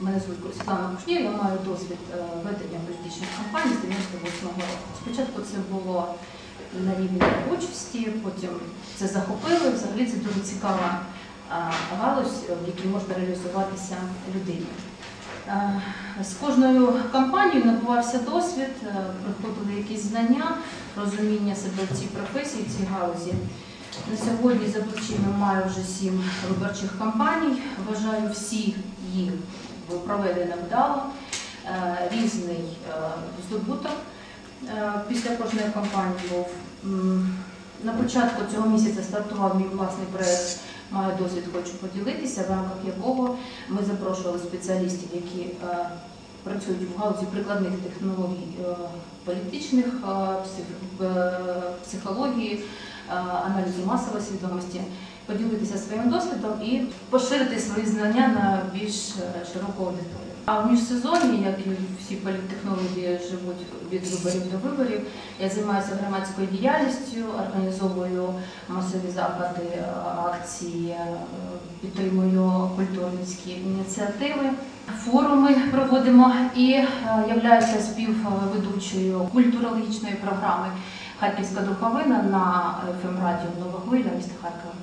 Мене звуть Світлана Кушнір, я маю досвід е, ведення політичних кампаній з 98-го року. Спочатку це було на рівні участі, потім це захопило. і Взагалі це дуже цікава е, галузь, в якій можна реалізуватися людині. Е, З кожною кампанією набувався досвід, приходили якісь знання, розуміння себе в цій професії, в цій галузі. На сьогодні за плечима маю вже сім виборчих кампаній. Вважаю всі їх проведені вдало. Е, Різний е, здобуток е, після кожної кампанії був. На початку цього місяця стартував мій власний проєкт Маю досвід, хочу поділитися, в рамках якого ми запрошували спеціалістів, які працюють в галузі прикладних технологій політичних, психології, аналізу масової свідомості, поділитися своїм досвідом і поширити свої знання на більш е, широку аудиторію. А в міжсезонні, як і всі політтехнології живуть від виборів до виборів, я займаюся громадською діяльністю, організовую масові заходи, е, акції, е, підтримую культурницькі ініціативи. Форуми проводимо і е, являюся співведучою культурологічної програми Харківська духовина на ФМ Радіо Нова Хвиля міста Харкова.